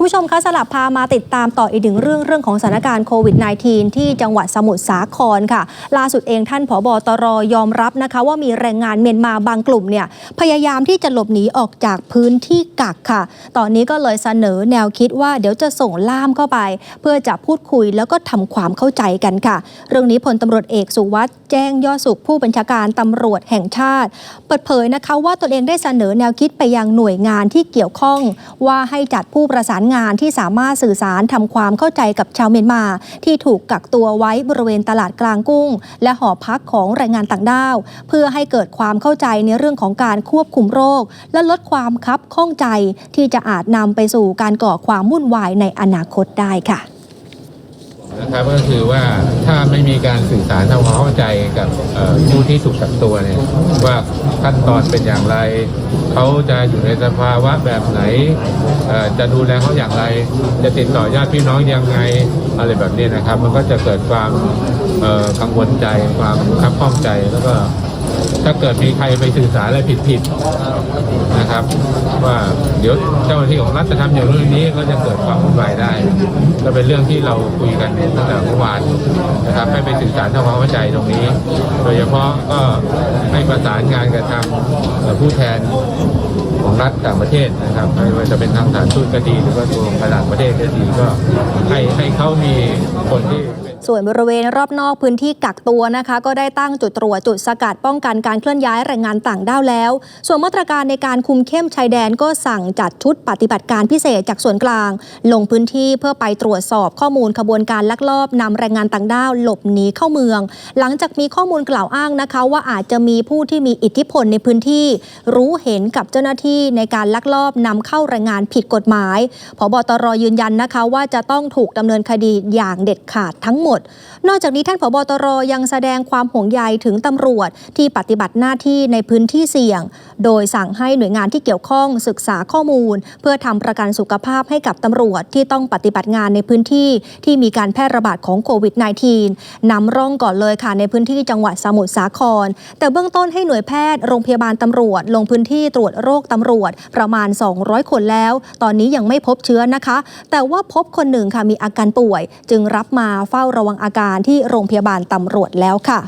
คุณผู้ชมคะสลับพามาติดตามต่ออีกหนึ่งเรื่องเรื่องของสถานการณ์โควิด -19 ที่จังหวัดสมุทรสาครค่ะ ล่าสุดเองท่านผบตรยอมรับนะคะว่ามีแรงงานเมียนมาบางกลุ่มเนี่ยพยายามที่จะหลบหนีออกจากพื้นที่กักค่ะ ตอนนี้ก็เลยเสนอแนวคิดว่าเดี๋ยวจะส่งล่ามเข้าไป เพื่อจะพูดคุยแล้วก็ทำความเข้าใจกันค่ะ เรื่องนี้พลตำรวจเอกสุวัสด์แจ้งยอดสุขผู้บัญชาการตำรวจแห่งชาติ เปิดเผยนะคะว่าตนเองได้เสนอแนวคิดไปยังหน่วยงานที่เกี่ยวข้องว่าให้จัดผู้ประสานงานที่สามารถสื่อสารทำความเข้าใจกับชาวเมียนมา ที่ถูกกักตัวไว้บริเวณตลาดกลางกุ้ง และหอพักของแรงงานต่างด้าว เพื่อให้เกิดความเข้าใจในเรื่องของการควบคุมโรค และลดความคับข้องใจที่จะอาจนำไปสู่การก่อความวุ่นวายในอนาคตได้ค่ะ นะครับก็คือว่าถ้าไม่มีการสื่อสารทำความเข้าใจกับผู้ที่ถูกกักตัวเนี่ยว่าขั้นตอนเป็นอย่างไร เขาจะอยู่ในสภาวะแบบไหน จะดูแลเขาอย่างไร จะติดต่อญาติพี่น้องยังไงอะไรแบบนี้นะครับ มันก็จะเกิดความกังวลใจความคับข้องใจแล้วก็ ถ้าเกิดมีใครไปสื่อสารอะไรผิดๆนะครับ ว่าเดี๋ยวเจ้าหน้าที่ของรัฐจะทำอย่างนู้นนี้ก็จะเกิดความวุ่นวายได้ก็เป็นเรื่องที่เราคุยกันตั้งแต่เมื่อวานนะครับให้ไปสื่อสารทำความเข้าใจตรงนี้ โดยเฉพาะก็ให้ประสานงานกับทางผู้แทนของรัฐต่างประเทศนะครับไม่ว่าจะเป็นทางสานทูตก็ดีหรือว่าตัวกรต่างประเทศก็ดีก็ให้ให้เขามีคนที่ ส่วนบริเวณรอบนอกพื้นที่กักตัวนะคะ ก็ได้ตั้งจุดตรวจจุดสกัดป้องกันการเคลื่อนย้ายแรงงานต่างด้าวแล้ว ส่วนมาตรการในการคุมเข้มชายแดนก็สั่งจัดชุดปฏิบัติการพิเศษจากส่วนกลาง ลงพื้นที่เพื่อไปตรวจสอบข้อมูลขบวนการลักลอบนำแรงงานต่างด้าวหลบหนีเข้าเมือง หลังจากมีข้อมูลกล่าวอ้างนะคะ ว่าอาจจะมีผู้ที่มีอิทธิพลในพื้นที่ รู้เห็นกับเจ้าหน้าที่ในการลักลอบนำเข้าแรงงานผิดกฎหมายพบตรยืนยันนะคะ ว่าจะต้องถูกดำเนินคดีอย่างเด็ดขาดทั้งหมดด นอกจากนี้ท่านผบตรยังแสดงความห่วงใยถึงตำรวจที่ปฏิบัติหน้าที่ในพื้นที่เสี่ยง โดยสั่งให้หน่วยงานที่เกี่ยวข้องศึกษาข้อมูล เพื่อทำประกันสุขภาพให้กับตำรวจที่ต้องปฏิบัติงานในพื้นที่ที่มีการแพร่ระบาดของโควิด -19 นำร่องก่อนเลยค่ะในพื้นที่จังหวัดสมุทรสาคร แต่เบื้องต้นให้หน่วยแพทย์โรงพยาบาลตำรวจ ลงพื้นที่ตรวจโรคตำรวจประมาณ 200 คนแล้ว ตอนนี้ยังไม่พบเชื้อนะคะ แต่ว่าพบคนหนึ่งค่ะมีอาการป่วย จึงรับมาเฝ้าระวังอาการที่โรงพยาบาลตำรวจแล้วค่ะ